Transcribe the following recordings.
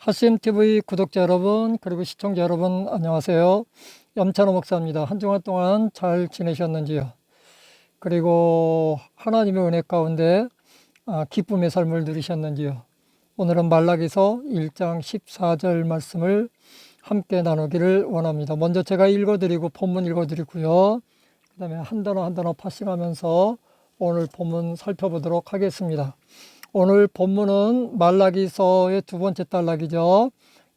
하심TV 구독자 여러분, 그리고 시청자 여러분, 안녕하세요. 염찬호 목사입니다. 한 주간 동안 잘 지내셨는지요? 그리고 하나님의 은혜 가운데 아, 기쁨의 삶을 누리셨는지요? 오늘은 말라기서 1장 14절 말씀을 함께 나누기를 원합니다. 먼저 제가 읽어드리고 본문 읽어드리고요. 그 다음에 한 단어 한 단어 파싱하면서 오늘 본문 살펴보도록 하겠습니다. 오늘 본문은 말라기서의 두 번째 단락이죠.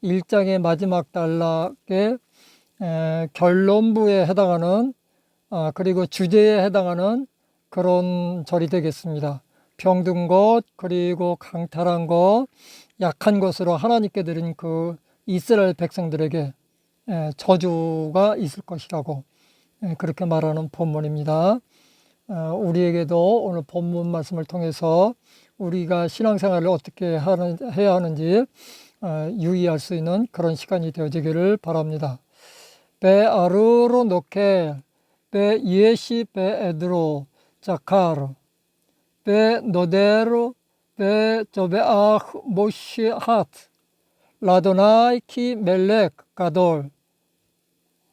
1장의 마지막 단락의 에, 결론부에 해당하는 아, 그리고 주제에 해당하는 그런 절이 되겠습니다. 병든 것 그리고 강탈한 것 약한 것으로 하나님께 드린 그 이스라엘 백성들에게 에, 저주가 있을 것이라고 에, 그렇게 말하는 본문입니다. 어, 우리에게도 오늘 본문 말씀을 통해서 우리가 신앙생활을 어떻게 하는, 해야 하는지 어, 유의할 수 있는 그런 시간이 되어지기를 바랍니다. 베 아르로 노케 베 예시 베 에드로 자카르 베 노데로 베 조베 아흐 모시 하트. 라도나이 키 멜렉 가돌.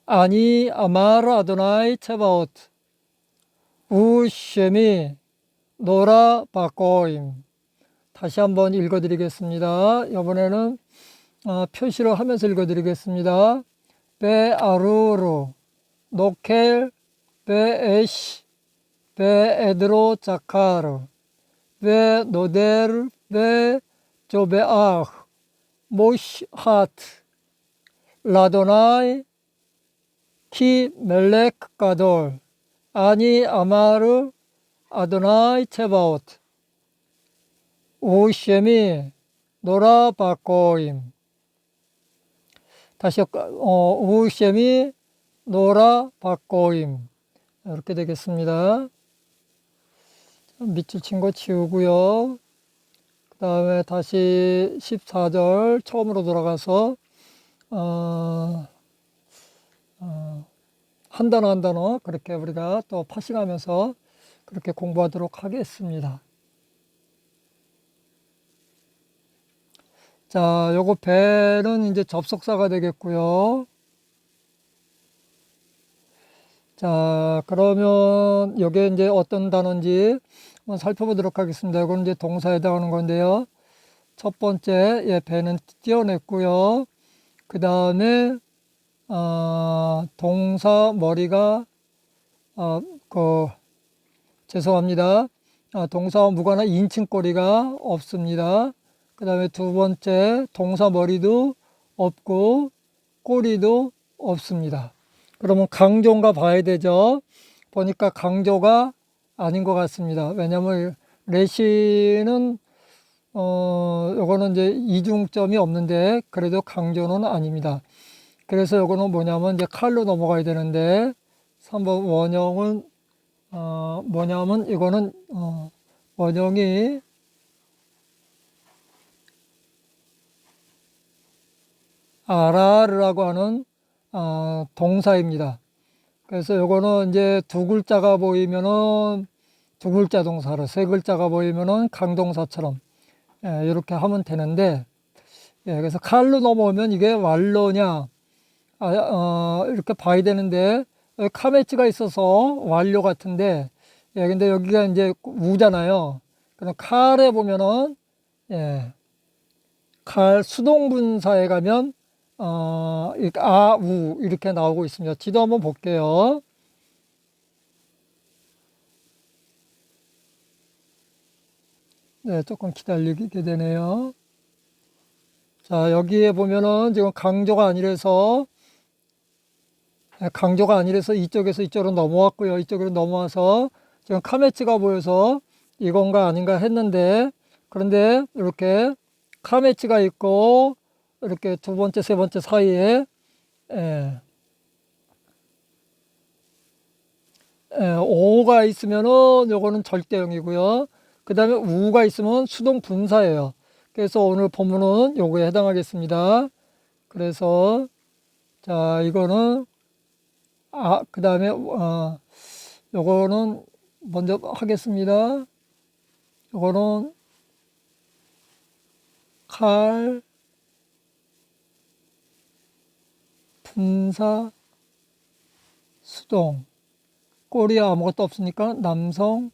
아니 아마르 아도나이 체바오트. 우쉐미 노라 바코임 다시 한번 읽어드리겠습니다. 이번에는 어, 표시로 하면서 읽어드리겠습니다. 베 아루로 노켈 베 에시 베 에드로 자카르 베 노데르 베 조베아 모시 하트 라도나이 키 멜렉 가돌 아니 아마르 아도나이 체바오트 오셈이 노라 바코임 다시 어, 오셈이 노라 바코임 이렇게 되겠습니다. 밑줄 친거 치우고요. 그 다음에 다시 14절 처음으로 돌아가서 어, 어, 한 단어 한 단어 그렇게 우리가 또 파싱하면서 그렇게 공부하도록 하겠습니다. 자, 요거 배는 이제 접속사가 되겠고요. 자, 그러면 요게 이제 어떤 단어인지 한번 살펴보도록 하겠습니다. 이건 이제 동사에 해당하는 건데요. 첫 번째, 예, 배는 띄어냈고요. 그 다음에, 어, 동사 머리가, 어, 그, 죄송합니다. 아, 동사와 무관한 인칭꼬리가 없습니다. 그 다음에 두 번째 동사 머리도 없고 꼬리도 없습니다. 그러면 강조인가 봐야 되죠. 보니까 강조가 아닌 것 같습니다. 왜냐하면 레시는 어 요거는 이제 이중점이 없는데 그래도 강조는 아닙니다. 그래서 요거는 뭐냐면 이제 칼로 넘어가야 되는데 3번 원형은 어, 뭐냐면 이거는 어, 원형이 아라르라고 하는 어, 동사입니다. 그래서 이거는 이제 두 글자가 보이면은 두 글자 동사로 세 글자가 보이면은 강동사처럼 예, 이렇게 하면 되는데 예, 그래서 칼로 넘어오면 이게 완료냐 아, 어, 이렇게 봐야 되는데 카메츠가 있어서 완료 같은데, 예, 근데 여기가 이제 우잖아요. 그럼 칼에 보면은, 예, 칼 수동 분사에 가면, 어, 아, 우, 이렇게 나오고 있습니다. 지도 한번 볼게요. 네, 조금 기다리게 되네요. 자, 여기에 보면은 지금 강조가 아니라서 강조가 아니라서 이쪽에서 이쪽으로 넘어왔고요. 이쪽으로 넘어와서 지금 카메츠가 보여서 이건가 아닌가 했는데 그런데 이렇게 카메츠가 있고 이렇게 두 번째, 세 번째 사이에 예, 예, 오가 있으면은 요거는 절대형이고요. 그 다음에 우가 있으면 수동 분사예요. 그래서 오늘 본문은 요거에 해당하겠습니다. 그래서 자 이거는 아, 그 다음에, 어, 요거는 먼저 하겠습니다. 요거는 칼, 분사 수동. 꼬리에 아무것도 없으니까 남성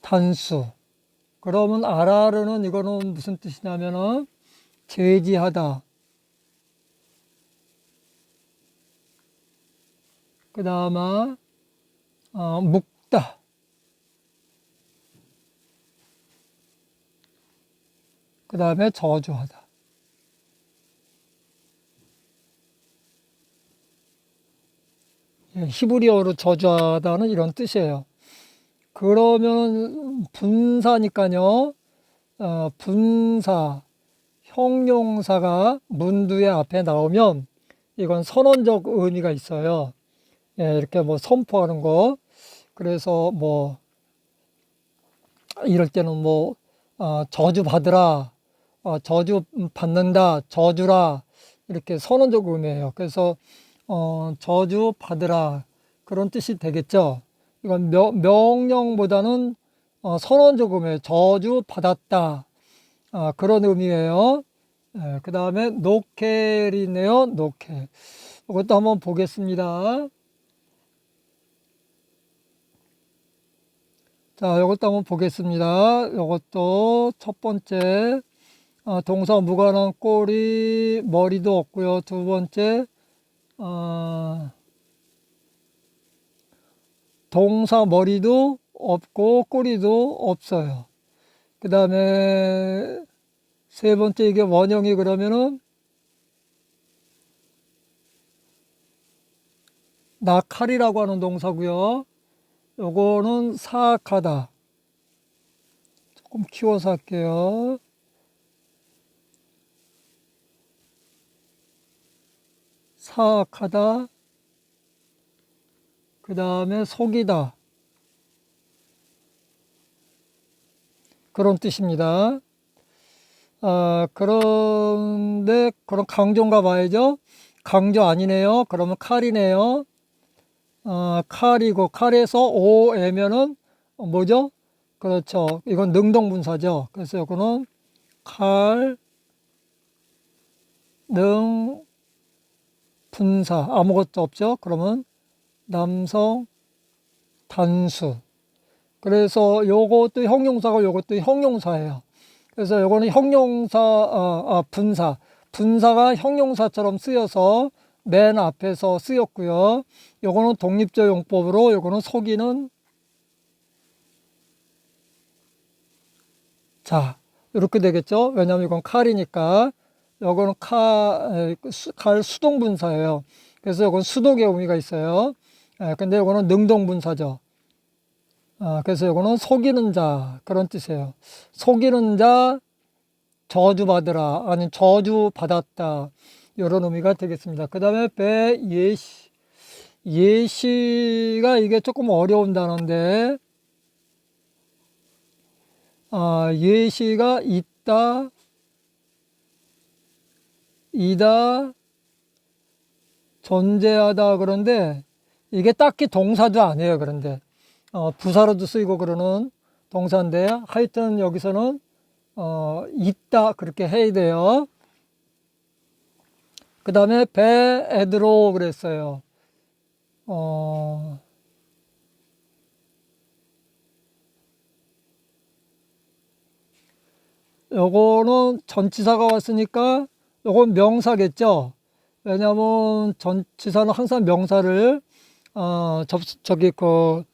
단수. 그러면 아라르는 이거는 무슨 뜻이냐면은 제지하다 그 다음에 어, 묶다 그 다음에 저주하다 예, 히브리어로 저주하다는 이런 뜻이에요. 그러면 분사니까요. 어, 분사 형용사가 문두의 앞에 나오면 이건 선언적 의미가 있어요. 예, 이렇게 뭐 선포하는 거. 그래서 뭐 이럴 때는 뭐 어, 저주 받으라, 어, 저주 받는다, 저주라 이렇게 선언적 의미예요. 그래서 어, 저주 받으라 그런 뜻이 되겠죠. 이건 명, 명령보다는 어, 선언적 의미예요. 저주 받았다 아, 그런 의미예요. 예, 그 다음에 노켈이네요. 노켈. 이것도 한번 보겠습니다. 자, 이것도 한번 보겠습니다. 이것도 첫 번째 어, 동사 무관한 꼬리 머리도 없고요. 두 번째 어, 동사 머리도 없고 꼬리도 없어요. 그 다음에 세 번째 이게 원형이 그러면은 낙할이라고 하는 동사고요. 요거는 사악하다. 조금 키워서 할게요. 사악하다. 그 다음에 속이다. 그런 뜻입니다. 아, 그런데 그런 강조인가 봐야죠. 강조 아니네요. 그러면 칼이네요. 아, 칼이고 칼에서 오에면은 뭐죠? 그렇죠. 이건 능동분사죠. 그래서 이거는 칼, 능, 분사 아무것도 없죠. 그러면 남성 단수. 그래서 요것도 형용사고 요것도 형용사예요. 그래서 요거는 형용사 아, 아, 분사 분사가 형용사처럼 쓰여서 맨 앞에서 쓰였고요. 요거는 독립적 용법으로 요거는 속이는 자 이렇게 되겠죠. 왜냐하면 이건 칼이니까 요거는 칼, 칼 수동 분사예요. 그래서 요건 수동의 의미가 있어요. 예, 근데 요거는 능동 분사죠. 아, 그래서 요거는 속이는 자 그런 뜻이에요. 속이는 자 저주받으라 아니 저주받았다 이런 의미가 되겠습니다. 그 다음에 배 예시 예시가 이게 조금 어려운 단어인데 아, 예시가 있다 이다 존재하다 그런데 이게 딱히 동사도 아니에요. 그런데 어, 부사로도 쓰이고 그러는 동사인데 하여튼 여기서는 어, 있다 그렇게 해야 돼요. 그 다음에 베에드로 그랬어요. 어, 요거는 전치사가 왔으니까 요건 명사겠죠. 왜냐하면 전치사는 항상 명사를 어, 접, 저기 그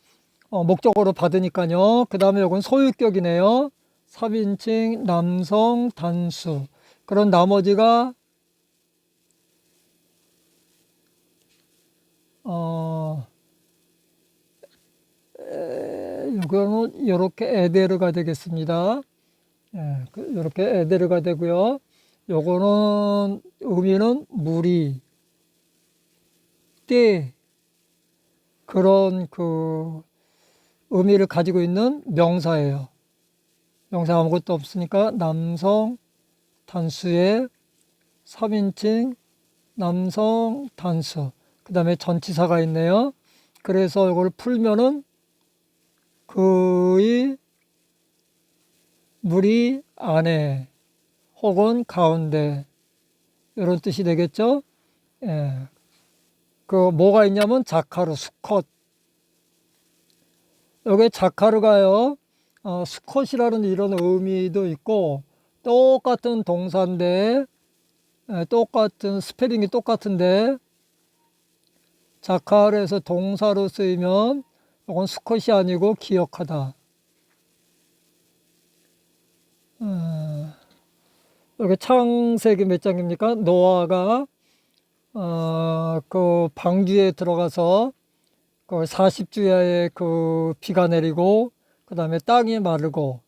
어, 목적으로 받으니까요. 그 다음에 요건 소유격이네요. 3인칭 남성 단수. 그런 나머지가 어, 에, 이거는 이렇게 에데르가 되겠습니다. 예, 이렇게 에데르가 되고요. 요거는 의미는 무리, 때 그런 그 의미를 가지고 있는 명사예요. 명사 아무것도 없으니까 남성 단수의 3인칭 남성 단수 그 다음에 전치사가 있네요. 그래서 이걸 풀면은 그의 무리 안에 혹은 가운데 이런 뜻이 되겠죠. 예. 그 뭐가 있냐면 자카르, 수컷. 여기 자카르가요. 어, 수컷이라는 이런 의미도 있고 똑같은 동사인데 예, 똑같은 스페링이 똑같은데 자카르에서 동사로 쓰이면 이건 수컷이 아니고 기억하다. 어, 여기 창세기 몇 장입니까? 노아가 어, 그 방주에 들어가서 그 40주야에 그 비가 내리고 그 다음에 땅이 마르고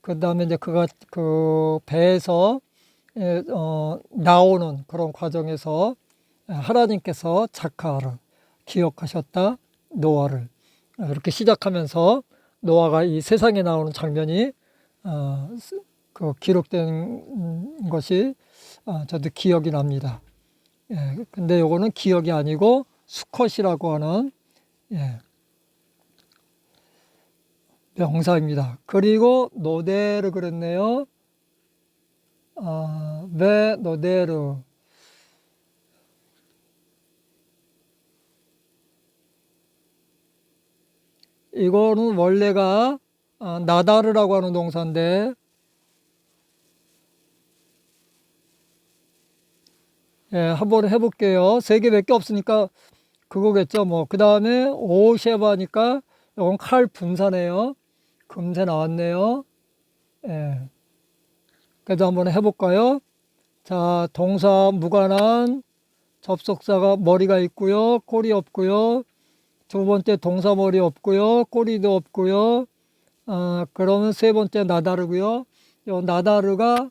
그 다음에 이제 그가 그 배에서 예, 어, 나오는 그런 과정에서 하나님께서 자카를 기억하셨다 노아를 이렇게 시작하면서 노아가 이 세상에 나오는 장면이 어, 그 기록된 것이 어, 저도 기억이 납니다. 예, 근데 요거는 기억이 아니고 수컷이라고 하는 예, 명사입니다. 그리고 노데르 그랬네요. 아, 왜 노데르? 이거는 원래가 아, 나다르라고 하는 동사인데 예, 한번 해볼게요. 세 개밖에 없으니까 그거겠죠. 뭐, 그 다음에 오셰바니까 이건 칼 분사네요. 금세 나왔네요. 예. 그래도 한번 해볼까요? 자, 동사 무관한 접속사가 머리가 있고요. 꼬리 없고요. 두 번째 동사 머리 없고요. 꼬리도 없고요. 어, 그러면 세 번째 나다르고요. 요 나다르가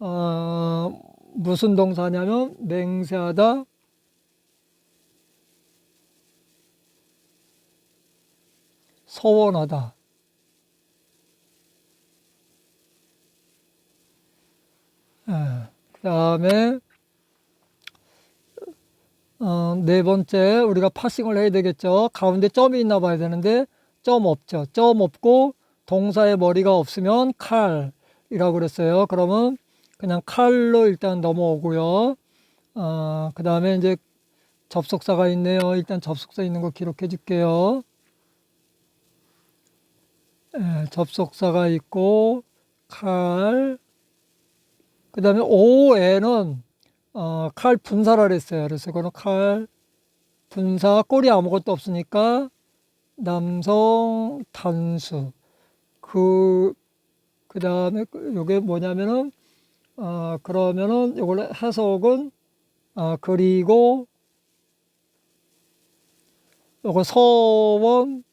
어, 무슨 동사냐면 맹세하다 서원하다 그 다음에 어, 네 번째 우리가 파싱을 해야 되겠죠 가운데 점이 있나 봐야 되는데 점 없죠 점 없고 동사의 머리가 없으면 칼이라고 그랬어요 그러면 그냥 칼로 일단 넘어오고요. 어, 그 다음에 이제 접속사가 있네요. 일단 접속사 있는 거 기록해 줄게요. 예, 접속사가 있고, 칼. 그 다음에 오에는, 어, 칼 분사라 그랬어요. 그래서 그거는 칼 분사, 꼬리 아무것도 없으니까, 남성 단수. 그, 그 다음에 요게 뭐냐면은, 어, 그러면은 이걸 해석은 어, 그리고 요거 서원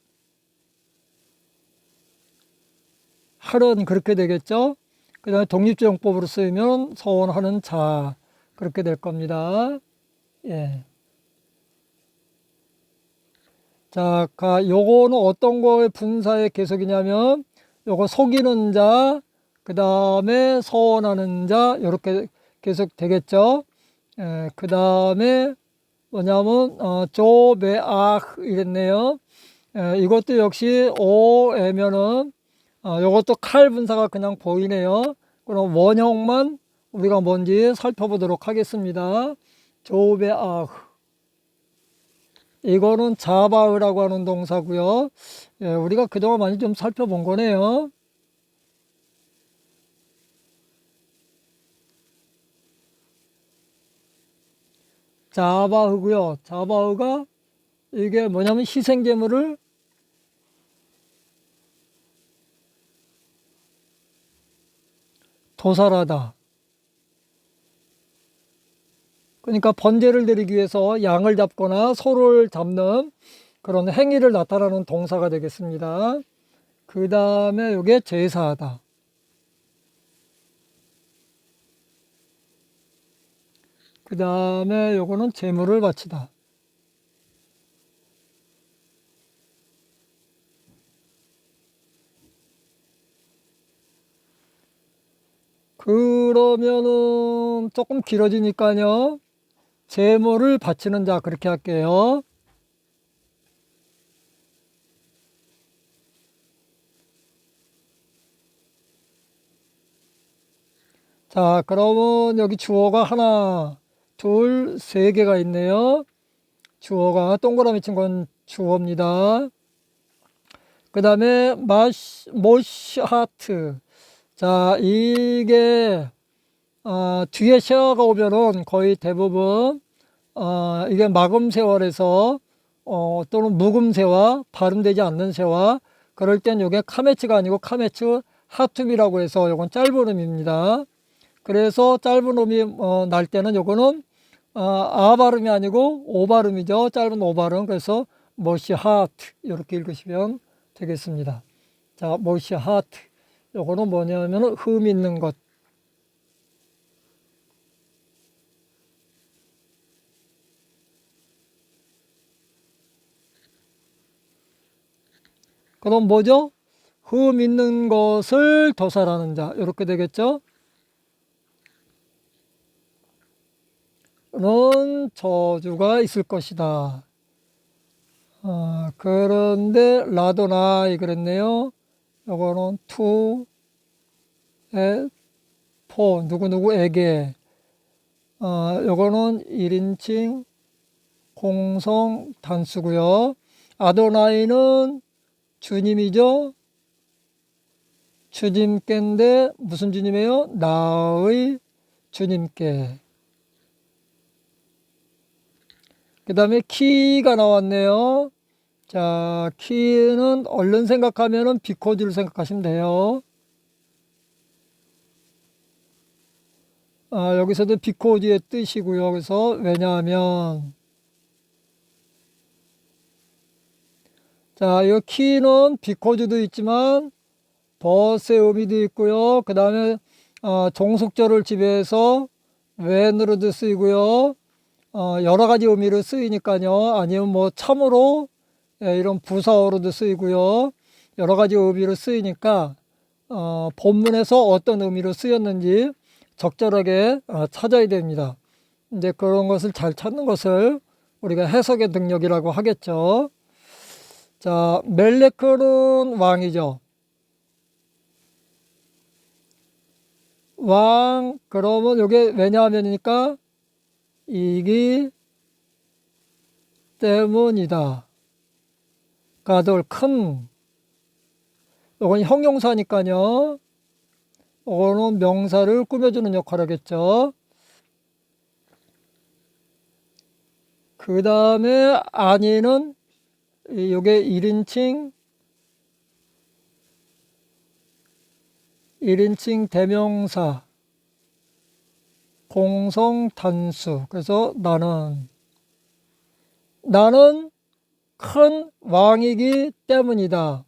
할은 그렇게 되겠죠. 그 다음에 독립조용법으로 쓰이면 서원하는 자 그렇게 될 겁니다. 예. 자, 요거는 어떤 거의 분사의 계속이냐면 요거 속이는 자, 그 다음에 서원하는 자 이렇게 계속 되겠죠. 예, 그 다음에 뭐냐면 어, 조베아 이랬네요. 예, 이것도 역시 오에면은 어, 이것도 칼 분사가 그냥 보이네요. 그럼 원형만 우리가 뭔지 살펴보도록 하겠습니다. 조베아 이거는 자바흐라고 하는 동사고요. 예, 우리가 그동안 많이 좀 살펴본 거네요. 자바흐고요. 자바흐가 이게 뭐냐면 희생제물을 도살하다. 그러니까 번제를 드리기 위해서 양을 잡거나 소를 잡는 그런 행위를 나타내는 동사가 되겠습니다. 그 다음에 이게 제사하다. 그 다음에 요거는 재물을 바치다. 그러면은 조금 길어지니까요. 재물을 바치는 자 그렇게 할게요. 자, 그러면 여기 주어가 하나, 둘, 세 개가 있네요. 주어가 동그라미 친 건 주어입니다. 그 다음에 마시, 모시하트. 자, 이게, 어, 뒤에 셔가 오면은 거의 대부분, 어, 이게 마금 세월에서, 어, 또는 묵음 세와 발음되지 않는 세와, 그럴 땐 이게 카메츠가 아니고 카메츠 하툼이라고 해서 이건 짧은 음입니다. 그래서 짧은 음이 어, 날 때는 요거는 어, 아 발음이 아니고 오 발음이죠. 짧은 오 발음. 그래서 모시 하트 이렇게 읽으시면 되겠습니다. 자, 모시 하트. 요거는 뭐냐면 흠 있는 것. 그럼 뭐죠? 흠 있는 것을 도살하는 자. 이렇게 되겠죠? 는 저주가 있을 것이다. 어, 그런데 라도나이 그랬네요. 요거는 투, 에, 포, 누구누구에게. 어, 요거는 1인칭 공성 단수고요. 아도나이는 주님이죠. 주님께인데 무슨 주님이에요? 나의 주님께. 그 다음에 키가 나왔네요. 자, 키는 얼른 생각하면은 비코즈를 생각하시면 돼요. 아, 여기서도 비코즈의 뜻이고요. 그래서 왜냐하면 자, 이 키는 비코즈도 있지만 버스의 의미도 있고요. 그 다음에 어, 종속절을 지배해서 웬으로도 쓰이고요. 어, 여러 가지 의미로 쓰이니까요. 아니면 뭐 참으로 예, 이런 부사어로도 쓰이고요. 여러 가지 의미로 쓰이니까 어, 본문에서 어떤 의미로 쓰였는지 적절하게 어, 찾아야 됩니다. 이제 그런 것을 잘 찾는 것을 우리가 해석의 능력이라고 하겠죠. 자, 멜레크는 왕이죠. 왕, 그러면 이게 왜냐하면이니까 이기 때문이다. 가돌 큰 이건 형용사니까요. 이거는 명사를 꾸며주는 역할을 하겠죠. 그 다음에 아니는 이게 1인칭 1인칭 대명사 공성 단수. 그래서 나는 나는 큰 왕이기 때문이다.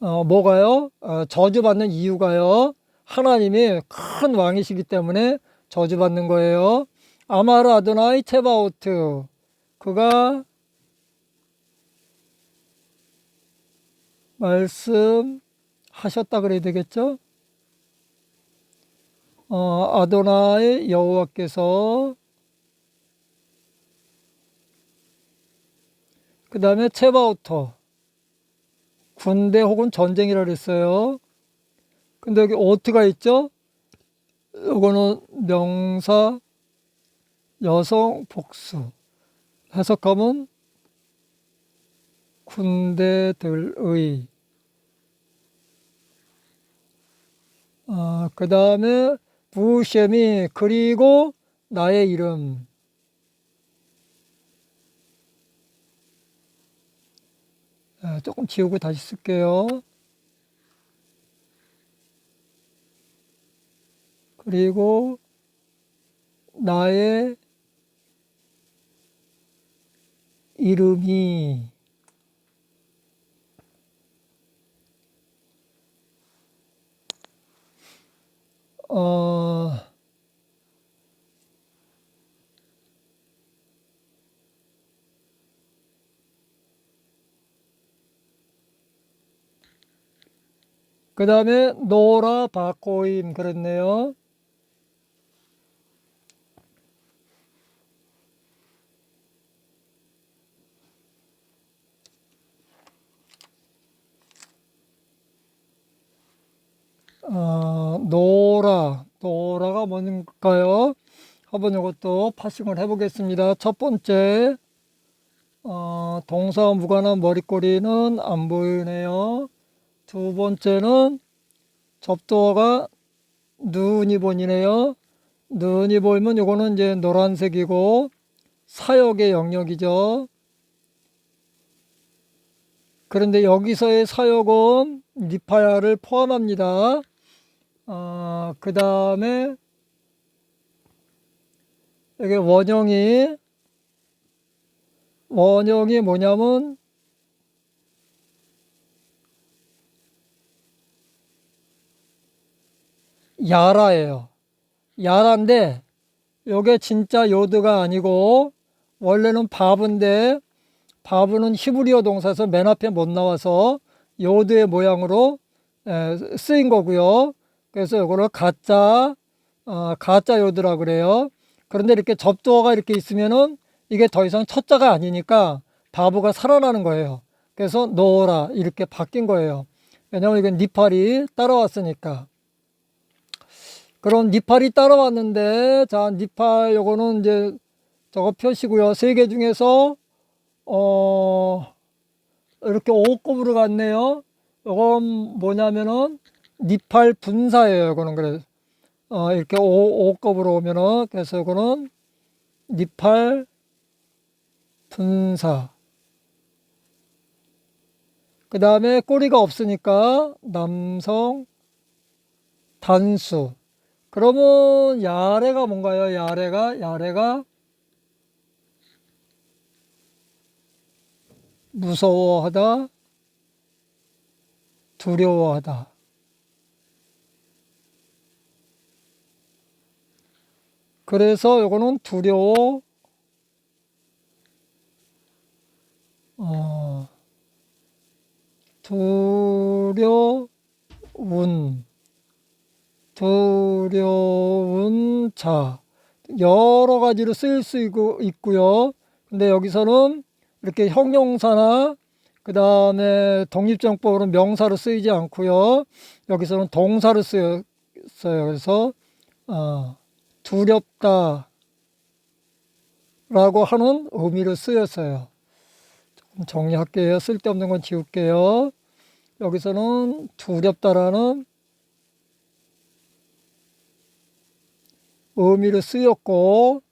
어, 뭐가요? 어, 저주받는 이유가요. 하나님이 큰 왕이시기 때문에 저주받는 거예요. 아마르 아도나이 체바오트. 그가 말씀하셨다 그래야 되겠죠? 어, 아도나의 여호와께서 그 다음에 체바우터 군대 혹은 전쟁이라 그랬어요. 근데 여기 오트가 있죠? 이거는 명사 여성 복수 해석하면 군대들의 어, 그 다음에 부셴이 그리고 나의 이름 아, 조금 지우고 다시 쓸게요. 그리고 나의 이름이 어, 그 다음에 노라 바코임 그랬네요. 어, 노라, 노라가 뭔가요? 한번 이것도 파싱을 해보겠습니다. 첫 번째, 어, 동사 무관한 머리꼬리는 안 보이네요. 두 번째는 접두어가 눈이 보이네요. 눈이 보이면 이거는 이제 노란색이고 사역의 영역이죠. 그런데 여기서의 사역은 니파야를 포함합니다. 어, 그 다음에 여기 원형이 원형이 뭐냐면 야라예요. 야라인데 요게 진짜 요드가 아니고 원래는 바브인데 바브는 히브리어 동사에서 맨 앞에 못 나와서 요드의 모양으로 에, 쓰인 거고요. 그래서 요거를 가짜 어, 가짜 요드라 그래요. 그런데 이렇게 접두어가 이렇게 있으면은 이게 더 이상 첫자가 아니니까 바보가 살아나는 거예요. 그래서 노라 이렇게 바뀐 거예요. 왜냐면 이건 니팔이 따라왔으니까. 그럼 니팔이 따라왔는데 자 니팔 요거는 이제 저거 표시고요. 세 개 중에서 어 이렇게 5급으로 갔네요. 요건 뭐냐면은 니팔 분사예요. 요거는 그래. 어 이렇게 5, 5급으로 오면은 그래서 요거는 니팔 분사. 그 다음에 꼬리가 없으니까 남성 단수. 그러면 야레가 뭔가요? 야레가 야레가 무서워하다, 두려워하다. 그래서 요거는 두려워, 어, 두려운, 두려운 자. 여러 가지로 쓰일 수 있고, 있고요. 근데 여기서는 이렇게 형용사나 그 다음에 독립정법으로 명사로 쓰이지 않고요. 여기서는 동사로 쓰였어요. 그래서 어, 두렵다 라고 하는 의미로 쓰였어요. 조금 정리할게요. 쓸데없는 건 지울게요. 여기서는 두렵다라는 의미로 쓰였고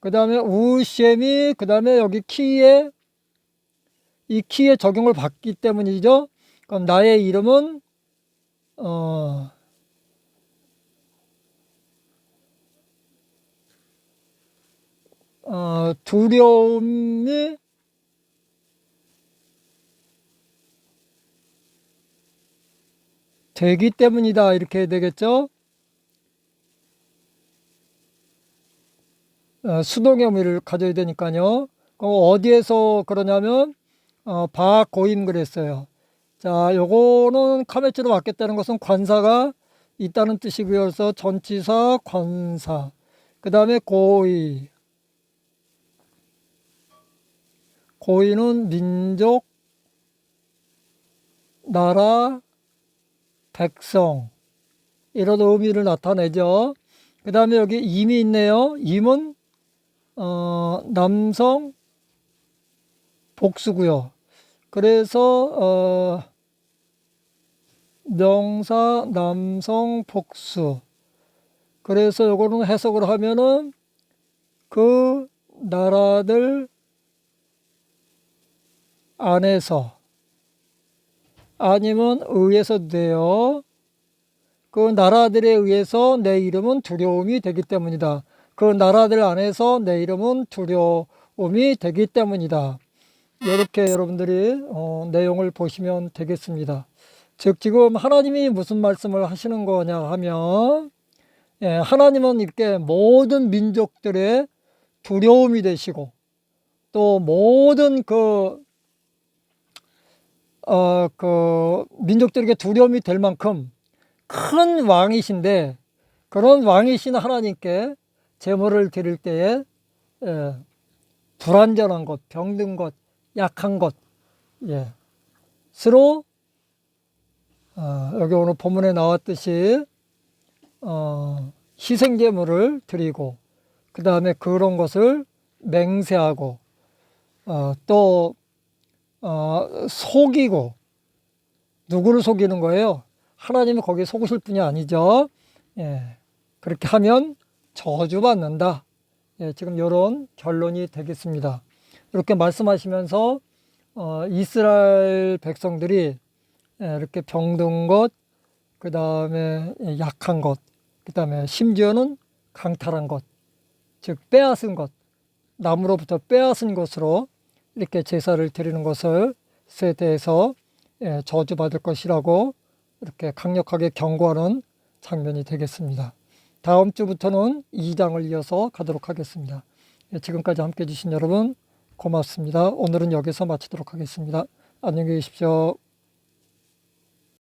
그 다음에 우시엠이 그 다음에 여기 키에 이 키에 적용을 받기 때문이죠. 그럼 나의 이름은 어, 어, 두려움이 되기 때문이다 이렇게 되겠죠. 어, 수동의 의미를 가져야 되니까요. 어디에서 그러냐면 어, 바고임 그랬어요. 자, 요거는 카메츠로 바뀌었다는 것은 관사가 있다는 뜻이고요. 그래서 전치사, 관사. 그 다음에 고의. 고의는 민족, 나라, 백성. 이런 의미를 나타내죠. 그 다음에 여기 임이 있네요. 임은 어, 남성 복수고요. 그래서 어, 명사 남성 복수. 그래서 요거는 해석을 하면은 그 나라들 안에서 아니면 의해서 돼요. 그 나라들에 의해서 내 이름은 두려움이 되기 때문이다. 그 나라들 안에서 내 이름은 두려움이 되기 때문이다. 이렇게 여러분들이 어, 내용을 보시면 되겠습니다. 즉 지금 하나님이 무슨 말씀을 하시는 거냐 하면 예, 하나님은 이렇게 모든 민족들의 두려움이 되시고 또 모든 그, 어, 그 민족들에게 두려움이 될 만큼 큰 왕이신데 그런 왕이신 하나님께 제물을 드릴 때에 예, 불완전한 것, 병든 것, 약한 것, 예. 스로, 어, 여기 오늘 본문에 나왔듯이, 어, 희생 제물을 드리고, 그그 다음에 그런 것을 맹세하고 어, 또 어, 속이고 누구를 속이는 거예요? 하나님이 거기에 속으실 분이 아니죠. 예, 그렇게 하면 저주받는다. 예, 지금 이런 결론이 되겠습니다. 이렇게 말씀하시면서 어, 이스라엘 백성들이 예, 이렇게 병든 것, 그 다음에 약한 것, 그 다음에 심지어는 강탈한 것, 즉 빼앗은 것, 남으로부터 빼앗은 것으로 이렇게 제사를 드리는 것을 에 대해서 예, 저주받을 것이라고 이렇게 강력하게 경고하는 장면이 되겠습니다. 다음 주부터는 2장을 이어서 가도록 하겠습니다. 예, 지금까지 함께 해주신 여러분 고맙습니다. 오늘은 여기서 마치도록 하겠습니다. 안녕히 계십시오.